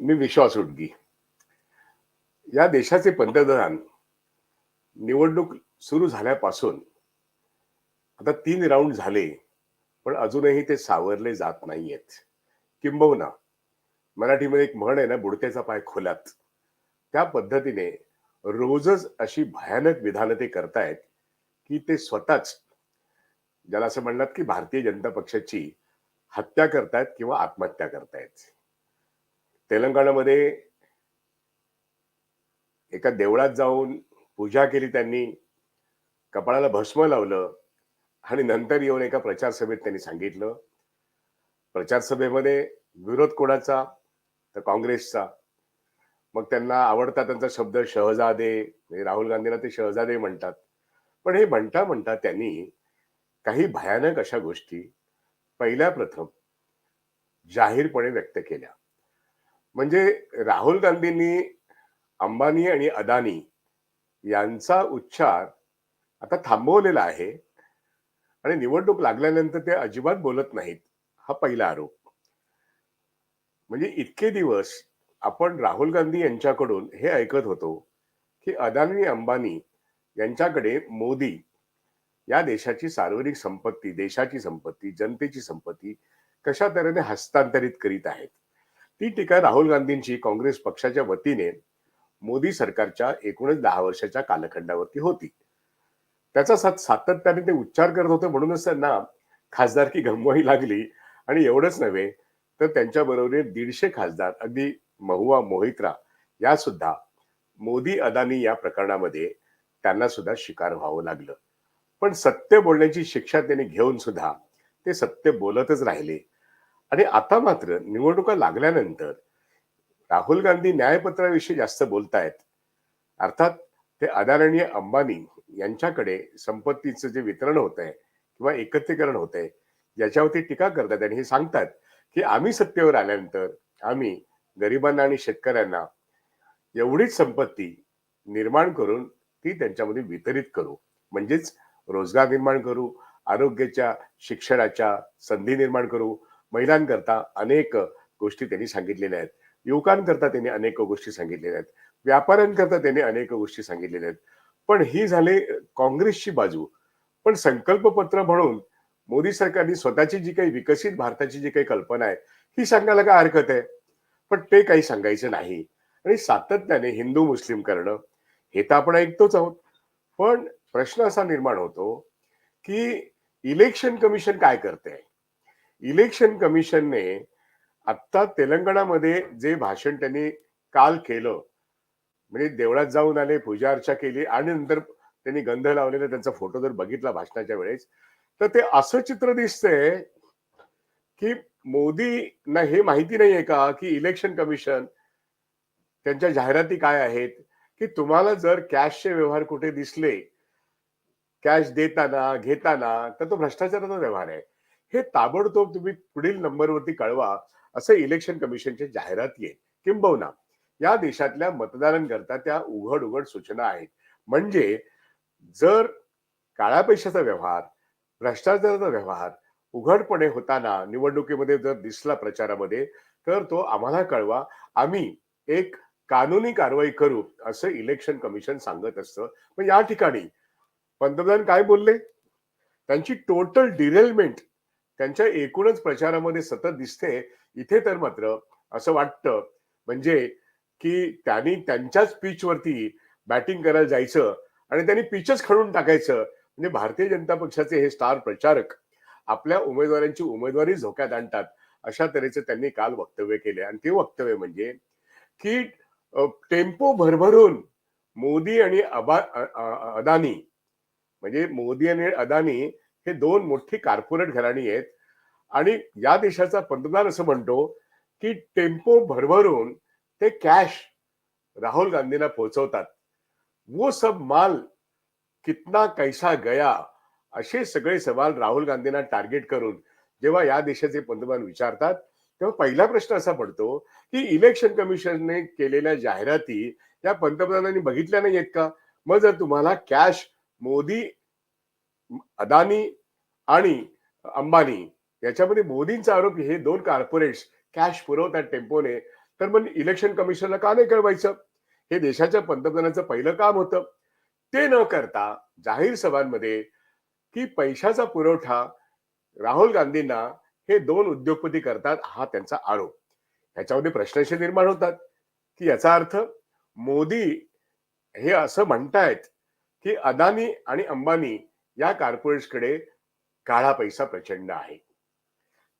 मी विश्वास उडगी. या देशाचे पंतप्रधान निवडणूक सुरू झाल्यापासून आता तीन राऊंड झाले पण अजूनही ते सावरले जात नाहीयेत. किंबहुना मराठीमध्ये एक म्हण आहे ना बुडत्याचा पाय खोलात. त्या पद्धतीने रोजच अशी भयानक विधानं ते करतायत की ते स्वतःच ज्याला असं म्हणतात की भारतीय जनता पक्षाची हत्या करतायत किंवा आत्महत्या करतायत. तेलंगणामध्ये एका देवळात जाऊन पूजा केली त्यांनी. कपाळाला भस्म लावलं आणि नंतर येऊन एका प्रचार सभेत त्यांनी सांगितलं. प्रचार सभेमध्ये विरोध कोणाचा? तर काँग्रेसचा. मग त्यांना आवडता त्यांचा शब्द शहजादे म्हणजे राहुल गांधींना ते शहजादे म्हणतात. पण हे म्हणता म्हणता त्यांनी काही भयानक अशा गोष्टी पहिल्या प्रथम जाहीरपणे व्यक्त केल्या. म्हणजे राहुल गांधींनी अंबानी आणि अदानी यांचा उच्चार आता थांबवलेला आहे. आणि निवडणूक लागल्यानंतर ते अजिबात बोलत नाहीत हा पहिला आरोप. म्हणजे इतके दिवस आपण राहुल गांधी यांच्याकडून हे ऐकत होतो की अदानी अंबानी यांच्याकडे मोदी या देशाची सार्वजनिक संपत्ती देशाची संपत्ती जनतेची संपत्ती कशा तऱ्हेने हस्तांतरित करीत आहेत? ती टीका राहुल गांधींची काँग्रेस पक्षाच्या वतीने मोदी सरकारच्या एकूणच दहा वर्षाच्या कालखंडावरती होती. त्याचा सात सातत्याने ते उच्चार करत होते म्हणूनच त्यांना खासदारकी गमवावी लागली. आणि एवढंच नव्हे तर त्यांच्या बरोबर दीडशे खासदार अगदी महुआ मोहित्रा या सुद्धा मोदी अदानी या प्रकरणामध्ये त्यांना सुद्धा शिकार व्हावं लागलं. पण सत्य बोलण्याची शिक्षा त्यांनी घेऊन सुद्धा ते सत्य बोलतच राहिले. आणि आता मात्र निवडणुका लागल्यानंतर राहुल गांधी न्यायपत्राविषयी जास्त बोलतायत. अर्थात ते आदरणीय अंबानी यांच्याकडे संपत्तीचं जे वितरण होत आहे किंवा एकत्रीकरण होत आहे याच्यावरती टीका करतात आणि हे सांगतात की आम्ही सत्तेवर आल्यानंतर आम्ही गरिबांना आणि शेतकऱ्यांना एवढीच संपत्ती निर्माण करून ती त्यांच्यामध्ये वितरित करू. म्हणजेच रोजगार निर्माण करू आरोग्याच्या शिक्षणाच्या संधी निर्माण करू महिलांकरता अनेक गोष्टी त्यांनी सांगितलेल्या आहेत. युवकांकरता त्यांनी अनेक गोष्टी सांगितलेल्या आहेत. व्यापाऱ्यांकरता त्यांनी अनेक गोष्टी सांगितलेल्या आहेत. पण ही झाले काँग्रेसची बाजू. पण संकल्पपत्र म्हणून मोदी सरकारने स्वतःची जी काही विकसित भारताची जी काही कल्पना आहे ही सांगायला काय हरकत आहे? पण ते काही सांगायचं नाही. आणि सातत्याने हिंदू मुस्लिम करणं हे तर आपण ऐकतोच आहोत. पण प्रश्न असा निर्माण होतो की इलेक्शन कमिशन काय करते इलेक्शन कमिशनने आत्ता तेलंगणामध्ये जे भाषण त्यांनी काल केलं म्हणजे देवळात जाऊन आले पूजा अर्चा केली आणि नंतर त्यांनी गंध लावलेला त्यांचा फोटो जर बघितला भाषणाच्या वेळेस तर ते असं चित्र दिसतंय की मोदींना हे माहिती नाहीये का की इलेक्शन कमिशन त्यांच्या जाहिराती काय आहेत की तुम्हाला जर कॅशचे व्यवहार कुठे दिसले कॅश देताना घेताना तर तो भ्रष्टाचाराचा व्यवहार आहे. हे ताबडतोब तुम्ही पुढील नंबरवरती कळवा असं इलेक्शन कमिशनच्या जाहिरात येईल. किंबहुना या देशातल्या मतदारांकरता त्या उघड उघड सूचना आहेत. म्हणजे जर काळ्या पैशाचा व्यवहार भ्रष्टाचाराचा व्यवहार उघडपणे होताना निवडणुकीमध्ये जर दिसला प्रचारामध्ये तर तो आम्हाला कळवा. आम्ही एक कानूनी कारवाई करू असं इलेक्शन कमिशन सांगत असतं. पण या ठिकाणी पंतप्रधान काय बोलले? त्यांची टोटल डिरेलमेंट त्यांच्या एकूणच प्रचारामध्ये सतत दिसते इथे तर मात्र असं वाटतं. म्हणजे की त्यांनी त्यांच्याच पिचवरती बॅटिंग करायला जायचं आणि त्यांनी पिचच खडून टाकायचं. म्हणजे भारतीय जनता पक्षाचे हे स्टार प्रचारक आपल्या उमेदवारांची उमेदवारी धोक्यात आणतात अशा तऱ्हेचं त्यांनी काल वक्तव्य केले आणि ते वक्तव्य म्हणजे की टेम्पो भरभरून मोदी आणि अबा अदानी म्हणजे मोदी आणि अदानी हे दोन मोठी कॉर्पोरेट घराणी आहेत. आणि या देशाचा पंतप्रधान असं म्हणतो की टेम्पो भरभरून ते कॅश राहुल गांधींना पोहोचवतात. वो सब माल कितना कैसा गया? असे सगळे सवाल राहुल गांधींना टार्गेट करून जेव्हा या देशाचे पंतप्रधान विचारतात तेव्हा पहिला प्रश्न असा पडतो की इलेक्शन कमिशनने केलेल्या जाहिराती या पंतप्रधानांनी बघितल्या नाही आहेत का? मग जर तुम्हाला कॅश मोदी अदानी आणि अंबानी याच्यामध्ये मोदींचा आरोप हे दोन कॉर्पोरेट्स कॅश पुरवतात टेम्पोने तर मग इलेक्शन कमिशनला का नाही कळवायचं? हे देशाच्या पंतप्रधानांचं पहिलं काम होतं. ते न करता जाहीर सभांमध्ये की पैशाचा पुरवठा राहुल गांधींना हे दोन उद्योगपती करतात हा त्यांचा आरोप. ह्याच्यामध्ये प्रश्न असे निर्माण होतात. की याचा अर्थ मोदी हे असं म्हणतायत की अदानी आणि अंबानी या कॉर्पोरेट्सकडे काळा पैसा प्रचंड आहे.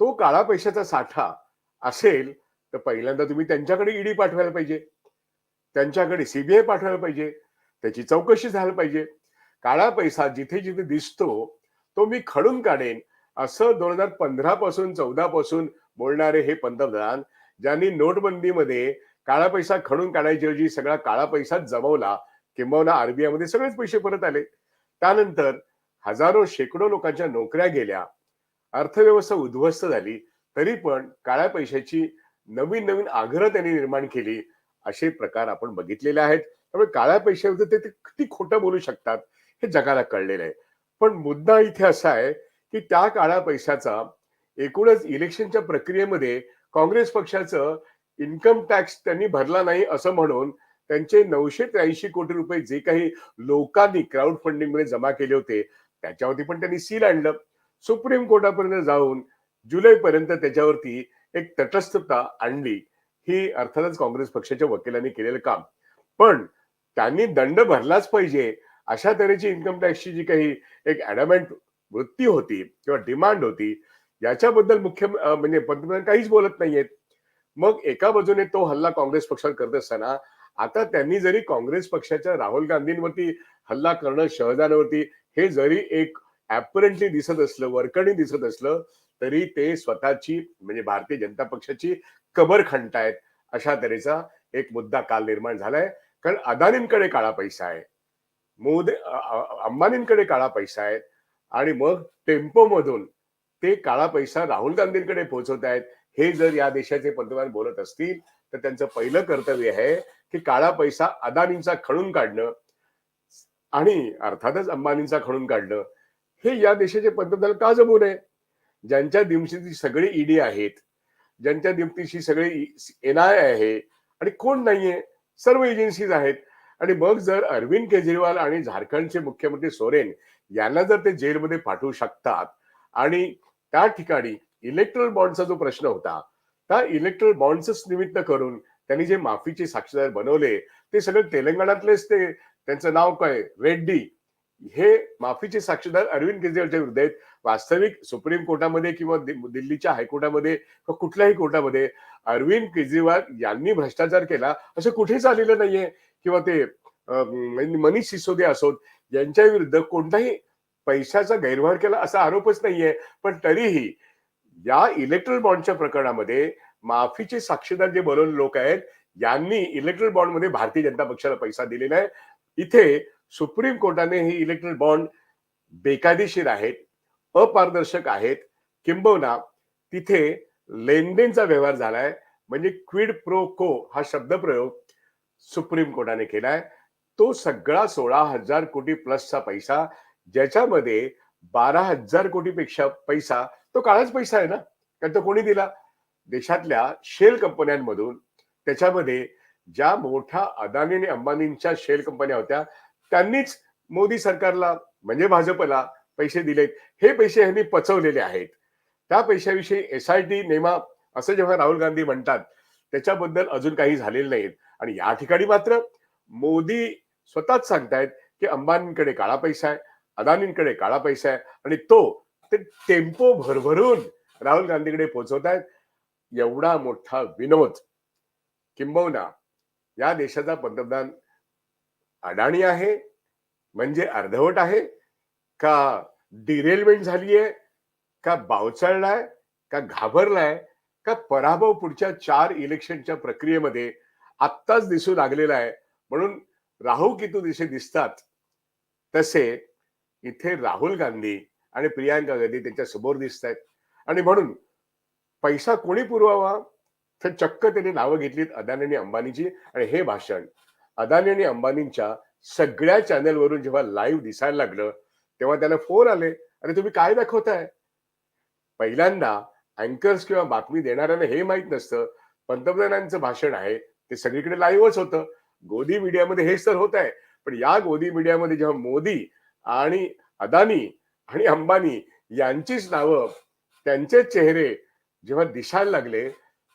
तो काळा पैशाचा साठा असेल तर पहिल्यांदा तुम्ही त्यांच्याकडे ईडी पाठवायला पाहिजे. त्यांच्याकडे सीबीआय पाठवायला पाहिजे. त्याची चौकशी झाली पाहिजे. काळा पैसा जिथे जिथे दिसतो तो मी खडून काढेन. असं दोन हजार पंधरा पासून चौदा पासून बोलणारे हे पंतप्रधान ज्यांनी नोटबंदीमध्ये काळा पैसा खडून काढायच्याऐवजी सगळा काळा पैसा जमवला किंबहुना आरबीआयमध्ये सगळेच पैसे परत आले. त्यानंतर हजारो शेकडो लोकांच्या नोकऱ्या गेल्या. अर्थव्यवस्था उद्ध्वस्त झाली. तरी पण काळ्या पैशाची नवीन नवीन आग्रह त्यांनी निर्माण केली. असे प्रकार आपण बघितलेले आहेत. त्यामुळे काळ्या पैशाविरुद्ध ते किती खोटं बोलू शकतात हे जगाला कळलेलं आहे. पण मुद्दा इथे असा आहे की त्या काळ्या पैशाचा एकूणच इलेक्शनच्या प्रक्रियेमध्ये काँग्रेस पक्षाचं इन्कम टॅक्स त्यांनी भरला नाही असं म्हणून त्यांचे नऊशे त्र्याऐंशी कोटी रुपये जे काही लोकांनी क्राऊड फंडिंगमध्ये जमा केले होते त्याच्यावरती पण त्यांनी सील आणलं. सुप्रीम कोर्टापर्यंत जाऊन जुलैपर्यंत त्याच्यावरती एक तटस्थता आणली. ही अर्थातच काँग्रेस पक्षाच्या वकिलांनी केलेलं काम. पण त्यांनी दंड भरलाच पाहिजे. अशा तऱ्हेची इन्कम टॅक्सची जी काही एक ॲडमेंट वृत्ती होती किंवा डिमांड होती याच्याबद्दल मुख्य म्हणजे पंतप्रधान काहीच बोलत नाहीयेत. मग एका बाजूने तो हल्ला काँग्रेस पक्षावर करत असताना आता त्यांनी जरी काँग्रेस पक्षाच्या राहुल गांधींवरती हल्ला करणं शहजांवरती हे जरी एक ऍपरंटली दिसत असलं वरकणी दिसत असलं तरी ते स्वतःची म्हणजे भारतीय जनता पक्षाची कबर खणतायत अशा तऱ्हेचा एक मुद्दा काल निर्माण झालाय. कारण अदानींकडे काळा पैसा आहे. मोदी अंबानींकडे काळा पैसा आहे. आणि मग टेम्पो मधून ते काळा पैसा राहुल गांधींकडे पोहोचवत आहेत. हे जर या देशाचे पंतप्रधान बोलत असतील तर त्यांचं पहिलं कर्तव्य आहे की काळा पैसा अदानींचा खणून काढणं. आणि अर्थातच अंबानींचा खणून काढणं हे या देशाचे पंतप्रधान का जमू नये ज्यांच्या दिमशीची सगळी ईडी आहेत ज्यांच्या दिमतीशी सगळी एन आय आहे आणि कोण नाहीये? सर्व एजन्सीज आहेत. आणि मग जर अरविंद केजरीवाल आणि झारखंडचे मुख्यमंत्री सोरेन यांना जर ते जेलमध्ये पाठवू शकतात आणि त्या ठिकाणी इलेक्ट्रल बॉन्डचा जो प्रश्न होता त्या इलेक्ट्रल बॉन्डच निमित्त करून त्यांनी जे माफीचे साक्षीदार बनवले ते सगळे तेलंगणातलेच ते त्यांचं नाव काय रेड्डी. हे माफीचे साक्षीदार अरविंद केजरीवालच्या विरुद्ध आहेत. वास्तविक सुप्रीम कोर्टामध्ये किंवा दिल्लीच्या हायकोर्टामध्ये किंवा कुठल्याही कोर्टामध्ये अरविंद केजरीवाल यांनी भ्रष्टाचार केला. असं कुठेच आलेलं नाहीये. किंवा ते म्हणजे मनीष सिसोदिया असोत यांच्या विरुद्ध कोणताही पैशाचा गैरव्यवहार केला असा आरोपच नाहीये. पण तरीही या इलेक्ट्रल बॉन्डच्या प्रकरणामध्ये माफीचे साक्षीदार जे बनवलेले लोक आहेत यांनी इलेक्ट्रल बॉन्डमध्ये भारतीय जनता पक्षाला पैसा दिलेला आहे. इथे सुप्रीम कोर्टाने हे इलेक्ट्रिक बॉन्ड बेकायदेशीर आहेत अपारदर्शक आहेत. किंबहुना तिथे लेनदेनचा व्यवहार झालाय म्हणजे क्विड प्रो को हा शब्दप्रयोग सुप्रीम कोर्टाने केलाय. तो सगळा सोळा हजार कोटी प्लसचा पैसा ज्याच्यामध्ये बारा हजार कोटीपेक्षा पैसा तो काळाच पैसा आहे ना? कारण तो कोणी दिला? देशातल्या शेल कंपन्यांमधून त्याच्यामध्ये ज्या मोठ्या अदानी आणि अंबानींच्या शेल कंपन्या होत्या त्यांनीच मोदी सरकारला म्हणजे भाजपला पैसे दिलेत. हे पैसे ह्यांनी पचवलेले आहेत. त्या पैशाविषयी एस आय टी नेमा असं जेव्हा राहुल गांधी म्हणतात त्याच्याबद्दल अजून काही झालेलं नाहीत. आणि या ठिकाणी मात्र मोदी स्वतःच सांगतायत की अंबानींकडे काळा पैसा आहे अदानींकडे काळा पैसा आहे आणि तो ते टेम्पो भरभरून राहुल गांधीकडे पोहोचवतायत. एवढा मोठा विनोद. किंबहुना या देशाचा पंतप्रधान अडाणी आहे म्हणजे अर्धवट आहे का डिरेलमेंट झालीये का बावचळलाय का घाबरलाय का पराभव पुढच्या चार इलेक्शनच्या प्रक्रियेमध्ये आत्ताच दिसू लागलेला आहे म्हणून राहू कितू दिसे दिसतात तसे इथे राहुल गांधी आणि प्रियांका गांधी त्यांच्यासमोर दिसत आहेत आणि म्हणून पैसा कोणी पुरवावा? तर चक्क त्यांनी नावं घेतलीत अदानी आणि अंबानीची आणि हे भाषण. अदानी आणि अंबानींच्या सगळ्या चॅनलवरून जेव्हा लाईव्ह दिसायला लागलं तेव्हा त्यांना फोन आले अरे तुम्ही काय दाखवताय? पहिल्यांदा अँकर्स किंवा बातमी देणाऱ्यांना हे माहीत नसतं. पंतप्रधानांचं भाषण आहे ते सगळीकडे लाईव्हच होतं. गोदी मीडियामध्ये हेच तर होत आहे. पण या गोदी मीडियामध्ये जेव्हा मोदी आणि अदानी आणि अंबानी यांचीच नावं त्यांचे चेहरे जेव्हा दिसायला लागले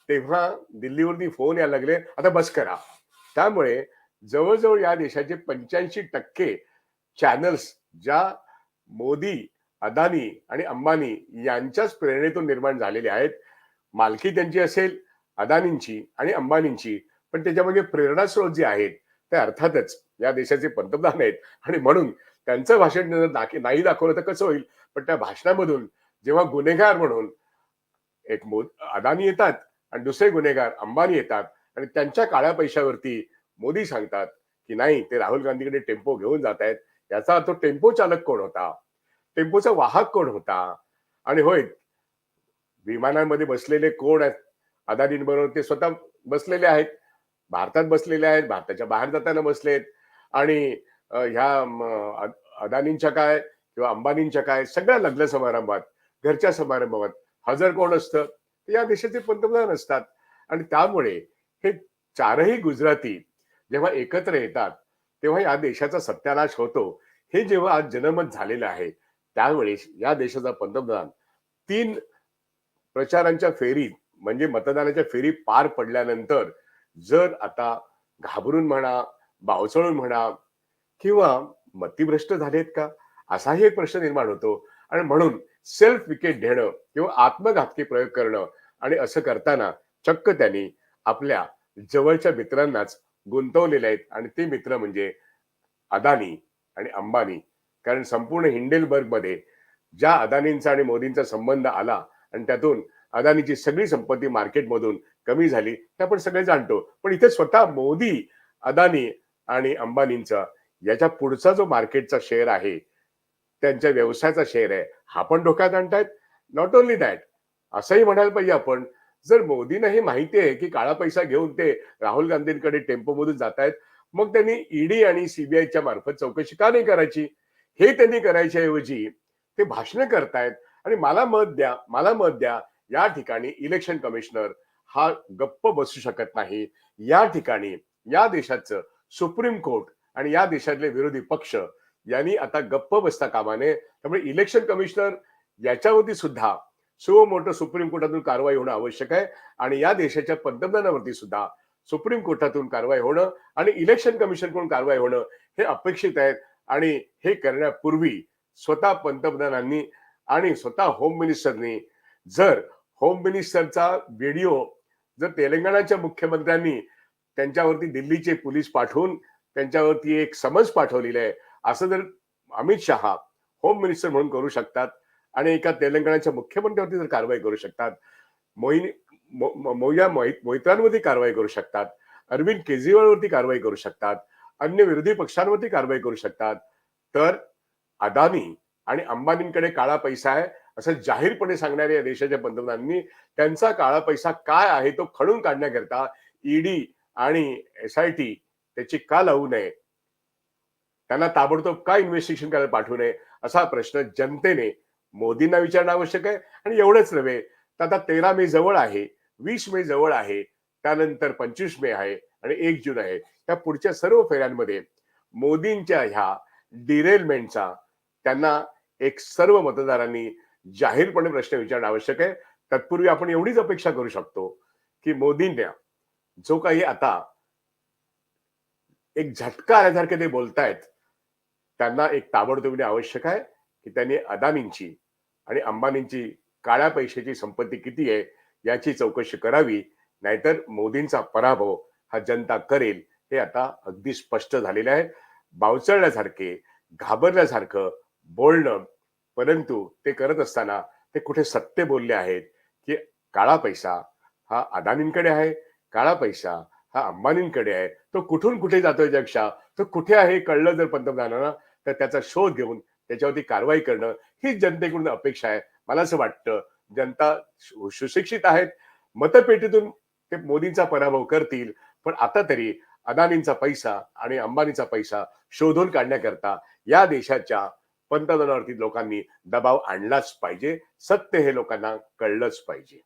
तेव्हा दिल्लीवरती फोन यायला लागले आता बस करा. त्यामुळे जवळजवळ या देशाचे पंच्याऐंशी टक्के चॅनल्स ज्या मोदी अदानी आणि अंबानी यांच्याच प्रेरणेतून निर्माण झालेले आहेत मालकी त्यांची असेल अदानींची आणि अंबानींची पण त्याच्यामागे प्रेरणास्रोत जे आहेत ते अर्थातच या देशाचे पंतप्रधान आहेत. आणि म्हणून त्यांचं भाषण दाखी- नाही दाखवलं तर कसं होईल? पण त्या भाषणामधून जेव्हा गुन्हेगार म्हणून एक मो अदानी येतात आणि दुसरे गुन्हेगार अंबानी येतात आणि त्यांच्या काळ्या पैशावरती मोदी सांगतात की नाही ते राहुल गांधीकडे टेम्पो घेऊन जात आहेत. याचा तो टेम्पो चालक कोण होता? टेम्पोचा वाहक कोण होता? आणि होय विमानांमध्ये बसलेले कोण आहेत? अदानींबरोबर ते स्वतः बसलेले आहेत. भारतात बसलेले आहेत भारताच्या बाहेर जाताना बसलेत. आणि ह्या अदानींच्या काय किंवा अंबानींच्या काय सगळ्या लग्न समारंभात घरच्या समारंभात हजर कोण असतं? या देशाचे पंतप्रधान असतात. आणि त्यामुळे हे चारही गुजराती जेव्हा एकत्र येतात तेव्हा या देशाचा सत्यानाश होतो. हे जेव्हा आज जनमत झालेलं आहे त्यावेळेस या देशाचा पंतप्रधान तीन प्रचारांच्या फेरीत म्हणजे मतदानाच्या फेरी पार पडल्यानंतर जर आता घाबरून म्हणा बावचळून म्हणा किंवा मतिभ्रष्ट झालेत का? असाही एक प्रश्न निर्माण होतो. आणि म्हणून सेल्फ विकेट घेणं किंवा आत्मघातकी प्रयोग करणं आणि असं करताना चक्क त्यांनी आपल्या जवळच्या मित्रांनाच गुंतवलेले आहेत. आणि ते मित्र म्हणजे अदानी आणि अंबानी. कारण संपूर्ण हिंडेलबर्गमध्ये ज्या अदानींचा आणि मोदींचा संबंध आला आणि त्यातून अदानीची सगळी संपत्ती मार्केटमधून कमी झाली हे आपण सगळे जाणतो. पण इथे स्वतः मोदी अदानी आणि अंबानींचा याच्या पुढचा जो मार्केटचा शेअर आहे त्यांच्या व्यवसायाचा शेअर आहे हा पण धोक्यात आणतायत. नॉट ओनली दॅट असंही म्हणायला पाहिजे आपण जर मोदींना हे माहिती आहे की काळा पैसा घेऊन ते राहुल गांधींकडे टेम्पोमधून जात आहेत मग त्यांनी ईडी आणि सीबीआयच्या मार्फत चौकशी का नाही करायची? हे त्यांनी करायच्या ऐवजी ते भाषण करतायत. आणि मला मत द्या मला मत द्या या ठिकाणी इलेक्शन कमिशनर हा गप्प बसू शकत नाही. या ठिकाणी या देशाचं सुप्रीम कोर्ट आणि या देशातले विरोधी पक्ष यांनी आता गप्प बसता कामाने. त्यामुळे इलेक्शन कमिशनर याच्यावरती सुद्धा सुव मोठं सुप्रीम कोर्टातून कारवाई होणं आवश्यक आहे. आणि या देशाच्या पंतप्रधानावरती सुद्धा सुप्रीम कोर्टातून कारवाई होणं आणि इलेक्शन कमिशनकडून कारवाई होणं हे अपेक्षित आहे आणि हे करण्यापूर्वी स्वतः पंतप्रधानांनी आणि स्वतः होम मिनिस्टरनी जर होम मिनिस्टरचा व्हिडिओ जर तेलंगणाच्या मुख्यमंत्र्यांनी त्यांच्यावरती दिल्लीचे पोलीस पाठवून त्यांच्यावरती एक समज पाठवलेलं आहे. असं जर अमित शहा होम मिनिस्टर म्हणून करू शकतात आणि एका तेलंगणाच्या मुख्यमंत्र्यावरती जर कारवाई करू शकतात मोहिनी मो- मोया मोहित मोहित्रांवरती कारवाई करू शकतात अरविंद केजरीवालवरती कारवाई करू शकतात अन्य विरोधी पक्षांवरती कारवाई करू शकतात तर अदानी आणि अंबानींकडे काळा पैसा आहे असं जाहीरपणे सांगणाऱ्या या देशाच्या पंतप्रधानांनी त्यांचा काळा पैसा काय आहे तो खडून काढण्याकरता ईडी आणि एस आय टी त्याची का लावू नये? त्यांना ताबडतोब का इन्व्हेस्टिगेशन करायला पाठवू नये असा प्रश्न जनतेने मोदींना विचारणं आवश्यक आहे. आणि एवढंच नव्हे तर आता तेरा मे जवळ आहे वीस मे जवळ आहे त्यानंतर पंचवीस मे आहे आणि एक जून आहे. त्या पुढच्या सर्व फेऱ्यांमध्ये मोदींच्या ह्या डिरेलमेंटचा त्यांना एक सर्व मतदारांनी जाहीरपणे प्रश्न विचारणं आवश्यक आहे. तत्पूर्वी आपण एवढीच अपेक्षा करू शकतो की मोदींना जो काही आता एक झटका आल्यासारखे ते बोलतायत त्यांना एक ताबडतोबीने आवश्यक आहे की त्यांनी अदानींची आणि अंबानींची काळ्या पैशाची संपत्ती किती आहे याची चौकशी करावी नाहीतर मोदींचा पराभव हा जनता करेल हे आता अगदी स्पष्ट झालेलं आहे. बावचळल्यासारखे घाबरल्यासारखं बोलणं परंतु ते करत असताना ते कुठे सत्य बोलले आहेत की काळा पैसा हा अदानींकडे आहे काळा पैसा हा अंबानींकडे आहे तो कुठून कुठे जातोय जगशा तो कुठे आहे कळलं जर पंतप्रधानांना तर त्याचा शोध घेऊन त्याच्यावरती कारवाई करणं ही जनतेकडून अपेक्षा आहे. मला असं वाटतं जनता सुशिक्षित आहेत मतपेटीतून ते मोदींचा पराभव करतील पण आता तरी अदानींचा पैसा आणि अंबानीचा पैसा शोधून काढण्याकरता या देशाच्या पंतप्रधानावरती लोकांनी दबाव आणलाच पाहिजे सत्य हे लोकांना कळलंच पाहिजे.